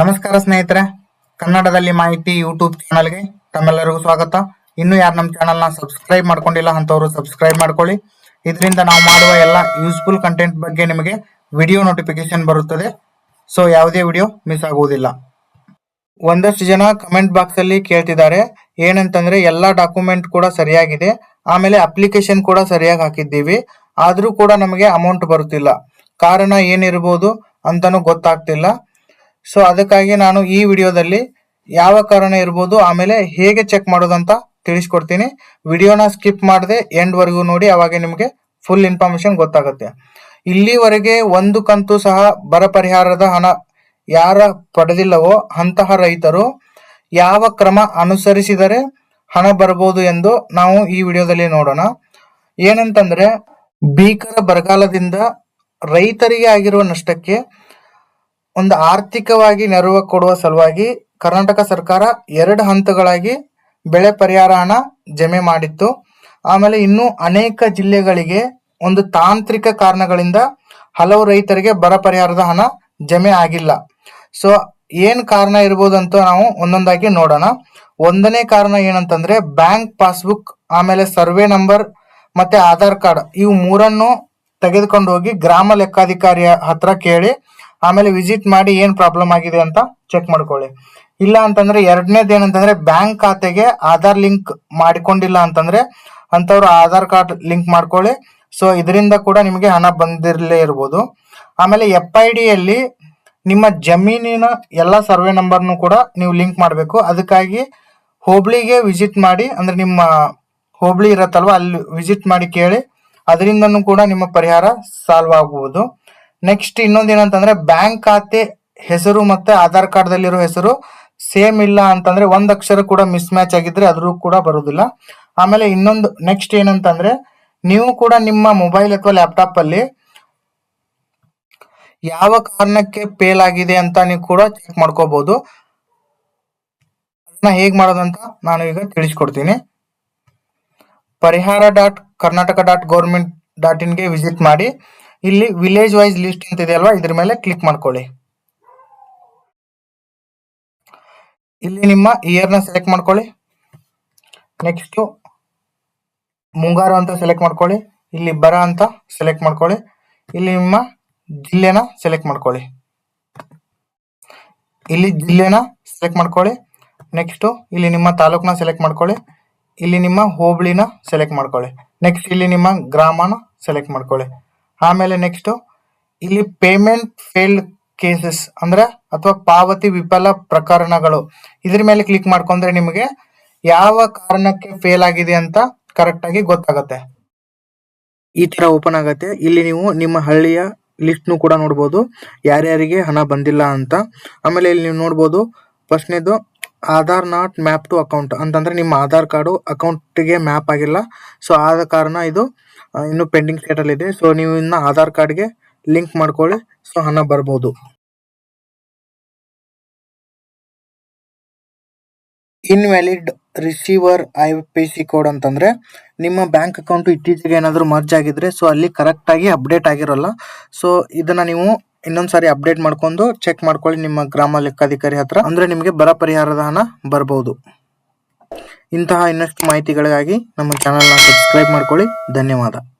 ನಮಸ್ಕಾರ ಸ್ನೇಹಿತರೆ. ಕನ್ನಡದಲ್ಲಿ ಮಾಹಿತಿ ಯೂಟ್ಯೂಬ್ ಚಾನಲ್ಗೆ ತಮ್ಮೆಲ್ಲರಿಗೂ ಸ್ವಾಗತ. ಇನ್ನು ಯಾರು ನಮ್ಮ ಚಾನಲ್ನ ಸಬ್ಸ್ಕ್ರೈಬ್ ಮಾಡ್ಕೊಂಡಿಲ್ಲ ಅಂತವರು ಸಬ್ಸ್ಕ್ರೈಬ್ ಮಾಡ್ಕೊಳ್ಳಿ. ಇದರಿಂದ ನಾವು ಮಾಡುವ ಎಲ್ಲ ಯೂಸ್ಫುಲ್ ಕಂಟೆಂಟ್ ಬಗ್ಗೆ ನಿಮಗೆ ವಿಡಿಯೋ ನೋಟಿಫಿಕೇಶನ್ ಬರುತ್ತದೆ. ಸೊ ಯಾವುದೇ ವಿಡಿಯೋ ಮಿಸ್ ಆಗುವುದಿಲ್ಲ. ಒಂದಷ್ಟು ಜನ ಕಮೆಂಟ್ ಬಾಕ್ಸ್ ಅಲ್ಲಿ ಕೇಳ್ತಿದ್ದಾರೆ. ಏನಂತಂದ್ರೆ, ಎಲ್ಲಾ ಡಾಕ್ಯುಮೆಂಟ್ ಕೂಡ ಸರಿಯಾಗಿದೆ. ಆಮೇಲೆ ಅಪ್ಲಿಕೇಶನ್ ಕೂಡ ಸರಿಯಾಗಿ ಹಾಕಿದ್ದೀವಿ. ಆದರೂ ಕೂಡ ನಮಗೆ ಅಮೌಂಟ್ ಬರುತ್ತಿಲ್ಲ. ಕಾರಣ ಏನಿರ್ಬೋದು ಅಂತಾನು ಗೊತ್ತಾಗ್ತಿಲ್ಲ. ಸೊ ಅದಕ್ಕಾಗಿ ನಾನು ಈ ವಿಡಿಯೋದಲ್ಲಿ ಯಾವ ಕಾರಣ ಇರ್ಬೋದು, ಆಮೇಲೆ ಹೇಗೆ ಚೆಕ್ ಮಾಡೋದಂತ ತಿಳಿಸ್ಕೊಡ್ತೀನಿ. ವಿಡಿಯೋನ ಸ್ಕಿಪ್ ಮಾಡದೆ ಎಂಡ್ ವರೆಗೂ ನೋಡಿ, ಅವಾಗ ನಿಮಗೆ ಫುಲ್ ಇನ್ಫಾರ್ಮೇಶನ್ ಗೊತ್ತಾಗುತ್ತೆ. ಇಲ್ಲಿವರೆಗೆ ಒಂದು ಕಂತು ಸಹ ಬರ ಪರಿಹಾರದ ಹಣ ಯಾರ ಪಡೆದಿಲ್ಲವೋ ಅಂತಹ ರೈತರು ಯಾವ ಕ್ರಮ ಅನುಸರಿಸಿದರೆ ಹಣ ಬರಬಹುದು ಎಂದು ನಾವು ಈ ವಿಡಿಯೋದಲ್ಲಿ ನೋಡೋಣ. ಏನಂತಂದ್ರೆ, ಭೀಕರ ಬರಗಾಲದಿಂದ ರೈತರಿಗೆ ಆಗಿರುವ ನಷ್ಟಕ್ಕೆ ಒಂದು ಆರ್ಥಿಕವಾಗಿ ನೆರವು ಕೊಡುವ ಸಲುವಾಗಿ ಕರ್ನಾಟಕ ಸರ್ಕಾರ ಎರಡು ಹಂತಗಳಾಗಿ ಬೆಳೆ ಪರಿಹಾರ ಹಣ ಜಮೆ ಮಾಡಿತ್ತು. ಆಮೇಲೆ ಇನ್ನೂ ಅನೇಕ ಜಿಲ್ಲೆಗಳಿಗೆ ಒಂದು ತಾಂತ್ರಿಕ ಕಾರಣಗಳಿಂದ ಹಲವು ರೈತರಿಗೆ ಬರ ಪರಿಹಾರದ ಹಣ ಜಮೆ ಆಗಿಲ್ಲ. ಸೊ ಏನ್ ಕಾರಣ ಇರ್ಬೋದು ಅಂತ ನಾವು ಒಂದೊಂದಾಗಿ ನೋಡೋಣ. ಒಂದನೇ ಕಾರಣ ಏನಂತಂದ್ರೆ ಬ್ಯಾಂಕ್ ಪಾಸ್ಬುಕ್, ಆಮೇಲೆ ಸರ್ವೆ ನಂಬರ್ ಮತ್ತೆ ಆಧಾರ್ ಕಾರ್ಡ್, ಇವು ಮೂರನ್ನು ತೆಗೆದುಕೊಂಡು ಹೋಗಿ ಗ್ರಾಮ ಲೆಕ್ಕಾಧಿಕಾರಿಯ ಹತ್ರ ಕೇಳಿ ಆಮೇಲೆ ವಿಸಿಟ್ ಮಾಡಿ ಏನು ಪ್ರಾಬ್ಲಮ್ ಆಗಿದೆ ಅಂತ ಚೆಕ್ ಮಾಡ್ಕೊಳ್ಳಿ. ಇಲ್ಲ ಅಂತಂದ್ರೆ ಎರಡನೇದು ಏನಂತಂದ್ರೆ ಬ್ಯಾಂಕ್ ಖಾತೆಗೆ ಆಧಾರ್ ಲಿಂಕ್ ಮಾಡಿಕೊಂಡಿಲ್ಲ ಅಂತಂದ್ರೆ ಅಂಥವ್ರು ಆಧಾರ್ ಕಾರ್ಡ್ ಲಿಂಕ್ ಮಾಡ್ಕೊಳ್ಳಿ. ಸೊ ಇದರಿಂದ ಕೂಡ ನಿಮಗೆ ಹಣ ಬಂದಿರಲೇ ಇರ್ಬೋದು. ಆಮೇಲೆ ಎಫ್ ಐ ಡಿಯಲ್ಲಿ ನಿಮ್ಮ ಜಮೀನಿನ ಎಲ್ಲ ಸರ್ವೆ ನಂಬರ್ನು ಕೂಡ ನೀವು ಲಿಂಕ್ ಮಾಡಬೇಕು. ಅದಕ್ಕಾಗಿ ಹೋಬಳಿಗೆ ವಿಸಿಟ್ ಮಾಡಿ, ಅಂದರೆ ನಿಮ್ಮ ಹೋಬಳಿ ಇರತ್ತಲ್ವ, ಅಲ್ಲಿ ವಿಸಿಟ್ ಮಾಡಿ ಕೇಳಿ. ಅದರಿಂದನೂ ಕೂಡ ನಿಮ್ಮ ಪರಿಹಾರ ಸಾಲ್ವ್ ಆಗಬಹುದು ನೆಕ್ಸ್ಟ್ ಇನ್ನೊಂದು ಏನಂತಂದ್ರೆ ಬ್ಯಾಂಕ್ ಖಾತೆ ಹೆಸರು ಮತ್ತೆ ಆಧಾರ್ ಕಾರ್ಡ್ ದಲ್ಲಿರೋ ಹೆಸರು ಸೇಮ್ ಇಲ್ಲ ಅಂತಂದ್ರೆ ಒಂದ್ ಅಕ್ಷರ ಕೂಡ ಮಿಸ್ ಮ್ಯಾಚ್ ಆಗಿದ್ರೆ ಅದ್ರೂ ಕೂಡ ಬರುದಿಲ್ಲ. ಆಮೇಲೆ ಇನ್ನೊಂದು ನೆಕ್ಸ್ಟ್ ಏನಂತಂದ್ರೆ ನೀವು ಕೂಡ ನಿಮ್ಮ ಮೊಬೈಲ್ ಅಥವಾ ಲ್ಯಾಪ್ಟಾಪ್ ಅಲ್ಲಿ ಯಾವ ಕಾರಣಕ್ಕೆ ಫೇಲ್ ಆಗಿದೆ ಅಂತ ನೀವು ಕೂಡ ಚೆಕ್ ಮಾಡ್ಕೋಬಹುದು ಅದನ್ನ ಹೇಗ್ ಮಾಡೋದಂತ ನಾನು ಈಗ ತಿಳಿಸ್ಕೊಡ್ತೀನಿ. Parihara dot Karnataka dot government dot ಇನ್ಗೆ visit ಮಾಡಿ. ಇಲ್ಲಿ ವಿಲೇಜ್ ವೈಸ್ ಲಿಸ್ಟ್ ಅಂತ ಇದೆ ಅಲ್ವಾ? ಇದ್ರ ಮೇಲೆ ಕ್ಲಿಕ್ ಮಾಡ್ಕೊಳ್ಳಿ. ಇಲ್ಲಿ ನಿಮ್ಮ ಇಯರ್ನ ಸೆಲೆಕ್ಟ್ ಮಾಡ್ಕೊಳ್ಳಿ. ನೆಕ್ಸ್ಟ್ ಮುಂಗಾರು ಅಂತ ಸೆಲೆಕ್ಟ್ ಮಾಡ್ಕೊಳ್ಳಿ. ಇಲ್ಲಿ ಬರ ಅಂತ ಸೆಲೆಕ್ಟ್ ಮಾಡ್ಕೊಳ್ಳಿ. ಇಲ್ಲಿ ನಿಮ್ಮ ಜಿಲ್ಲೆನ ಸೆಲೆಕ್ಟ್ ಮಾಡ್ಕೊಳ್ಳಿ. ಇಲ್ಲಿ ಜಿಲ್ಲೆನ ಸೆಲೆಕ್ಟ್ ಮಾಡ್ಕೊಳ್ಳಿ. ನೆಕ್ಸ್ಟ್ ಇಲ್ಲಿ ನಿಮ್ಮ ತಾಲೂಕ್ನ ಸೆಲೆಕ್ಟ್ ಮಾಡ್ಕೊಳ್ಳಿ. ಇಲ್ಲಿ ನಿಮ್ಮ ಹೋಬಳಿನ ಸೆಲೆಕ್ಟ್ ಮಾಡ್ಕೊಳ್ಳಿ. ನೆಕ್ಸ್ಟ್ ಇಲ್ಲಿ ನಿಮ್ಮ ಗ್ರಾಮನ ಸೆಲೆಕ್ಟ್ ಮಾಡ್ಕೊಳ್ಳಿ. ಆಮೇಲೆ ನೆಕ್ಸ್ಟ್ ಇಲ್ಲಿ ಪೇಮೆಂಟ್ ಫೇಲ್ಡ್ ಕೇಸಸ್ ಅಂದ್ರೆ ಅಥವಾ ಪಾವತಿ ವಿಫಲ ಪ್ರಕರಣಗಳು. ಇದ್ರ ಮೇಲೆ ಕ್ಲಿಕ್ ಮಾಡ್ಕೊಂಡ್ರೆ ನಿಮಗೆ ಯಾವ ಕಾರಣಕ್ಕೆ ಫೇಲ್ ಆಗಿದೆ ಅಂತ ಕರೆಕ್ಟ್ ಆಗಿ ಗೊತ್ತಾಗತ್ತೆ. ಈ ತರ ಓಪನ್ ಆಗತ್ತೆ. ಇಲ್ಲಿ ನೀವು ನಿಮ್ಮ ಹಳ್ಳಿಯ ಲಿಸ್ಟ್ ನು ಕೂಡ ನೋಡಬಹುದು ಯಾರ್ಯಾರಿಗೆ ಹಣ ಬಂದಿಲ್ಲ ಅಂತ. ಆಮೇಲೆ ಇಲ್ಲಿ ನೀವು ನೋಡಬಹುದು ಫಸ್ಟ್ನೇದು Aadhaar not map to account ಅಂತಂದ್ರೆ ನಿಮ್ಮ ಆಧಾರ್ ಕಾರ್ಡು ಅಕೌಂಟ್ಗೆ ಮ್ಯಾಪ್ ಆಗಿಲ್ಲ. ಸೊ ಆದ ಕಾರಣ ಇದು ಇನ್ನು ಪೆಂಡಿಂಗ್ ಸ್ಟೇಟ್ ಅಲ್ಲಿ ಇದೆ. ಸೊ ನೀವು ಇನ್ನ ಆಧಾರ್ ಕಾರ್ಡ್ಗೆ ಲಿಂಕ್ ಮಾಡ್ಕೊಳ್ಳಿ. ಸೊ ಹಣ ಬರ್ಬೋದು. Invalid receiver I P C code ಅಂತಂದ್ರೆ, ನಿಮ್ಮ ಬ್ಯಾಂಕ್ ಅಕೌಂಟ್ ಇತ್ತೀಚೆಗೆ ಏನಾದರೂ ಮರ್ಜ್ ಆಗಿದ್ರೆ ಸೊ ಅಲ್ಲಿ ಕರೆಕ್ಟ್ ಆಗಿ ಅಪ್ಡೇಟ್ ಆಗಿರೋಲ್ಲ. ಸೊ ಇದನ್ನ ನೀವು ಇನ್ನೊಂದ್ಸಾರಿ ಅಪ್ಡೇಟ್ ಮಾಡ್ಕೊಂಡು ಚೆಕ್ ಮಾಡ್ಕೊಳ್ಳಿ ನಿಮ್ಮ ಗ್ರಾಮ ಲೆಕ್ಕಾಧಿಕಾರಿ ಹತ್ರ. ಅಂದ್ರೆ ನಿಮಗೆ ಬರ ಪರಿಹಾರದ ಹಣ ಬರ್ಬೋದು. ಇಂತಹ ಇನ್ನಷ್ಟು ಮಾಹಿತಿಗಳಿಗಾಗಿ ನಮ್ಮ ಚಾನಲ್ನ ಸಬ್ಸ್ಕ್ರೈಬ್ ಮಾಡ್ಕೊಳ್ಳಿ. ಧನ್ಯವಾದ.